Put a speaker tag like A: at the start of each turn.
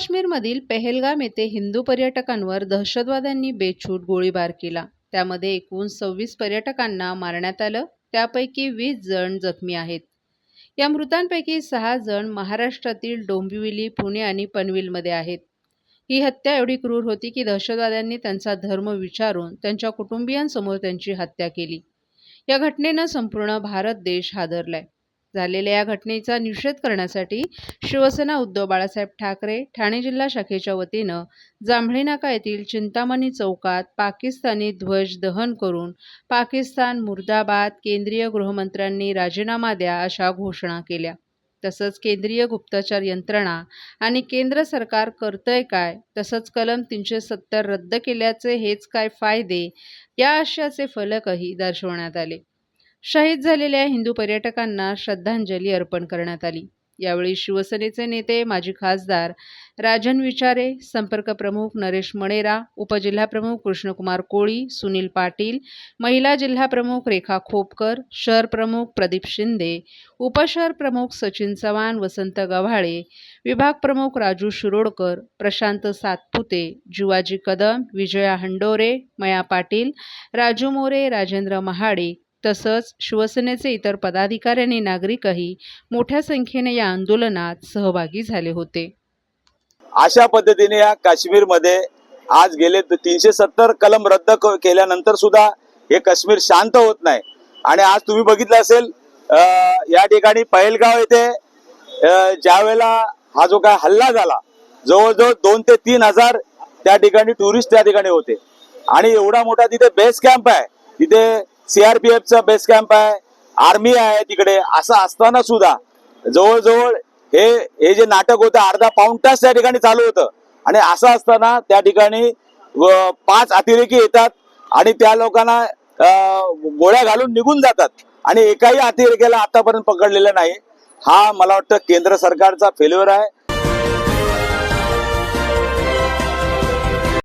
A: काश्मीरमधील पेहेलगाम येथे हिंदू पर्यटकांवर दहशतवाद्यांनी बेछूट गोळीबार केला. त्यामध्ये एकूण सव्वीस पर्यटकांना मारण्यात आलं. त्यापैकी वीस जण जखमी आहेत. या मृतांपैकी सहा जण महाराष्ट्रातील डोंबिवली पुणे आणि पनवेलमध्ये आहेत. ही हत्या एवढी क्रूर होती की दहशतवाद्यांनी त्यांचा धर्म विचारून त्यांच्या कुटुंबियांसमोर त्यांची हत्या केली. या घटनेनं संपूर्ण भारत देश हादरलाय. झालेल्या या घटनेचा निषेध करण्यासाठी शिवसेना उद्धव बाळासाहेब ठाकरे ठाणे जिल्हा शाखेच्या वतीनं जांभळी नाका येथील चिंतामणी चौकात पाकिस्तानी ध्वज दहन करून पाकिस्तान मुर्दाबाद केंद्रीय गृहमंत्र्यांनी राजीनामा द्या अशा घोषणा केल्या. तसंच केंद्रीय गुप्तचर यंत्रणा आणि केंद्र सरकार करतंय काय तसंच कलम तीनशे सत्तर रद्द केल्याचे हेच काय फायदे या आशयाचे फलकही दर्शवण्यात आले. शहीद झालेल्या हिंदू पर्यटकांना श्रद्धांजली अर्पण करण्यात आली. यावेळी शिवसेनेचे नेते माजी खासदार राजन विचारे संपर्क प्रमुख नरेश मणेरा उपजिल्हाप्रमुख कृष्णकुमार कोळी सुनील पाटील महिला जिल्हा प्रमुख रेखा खोपकर शहर प्रमुख प्रदीप शिंदे उपशहर प्रमुख सचिन चव्हाण वसंत गव्हाळे विभाग प्रमुख राजू शिरोडकर प्रशांत सातपुते जुवाजी कदम विजया हंडोरे मया पाटील राजू मोरे राजेंद्र महाडे तसंच शिवसेनेचे इतर पदाधिकारी आणि नागरिकही मोठ्या संख्येने या आंदोलनात सहभागी झाले होते.
B: अशा पद्धतीने या काश्मीरमध्ये आज गेले तीनशे सत्तर कलम रद्द केल्यानंतर सुद्धा हे काश्मीर शांत होत नाही. आणि आज तुम्ही बघितलं असेल अं, या ठिकाणी पहलगाव येथे ज्या ज्यावेळेला हा जो काय हल्ला झाला जवळजवळ दोन ते तीन हजार त्या ठिकाणी टुरिस्ट त्या ठिकाणी होते. आणि एवढा मोठा तिथे बेस कॅम्प आहे. तिथे सीआरपीएफचा बेस कॅम्प आहे आर्मी आहे तिकडे असं असताना सुद्धा जवळजवळ हे हे जे नाटक होतं अर्धा पाऊण तास त्या ठिकाणी चालू होतं. आणि असं असताना त्या ठिकाणी पाच अतिरेकी येतात आणि त्या लोकांना गोळ्या घालून निघून जातात. आणि एकाही अतिरेक्याला आतापर्यंत पकडलेलं नाही. हा मला वाटतं केंद्र सरकारचा फेल्युअर आहे.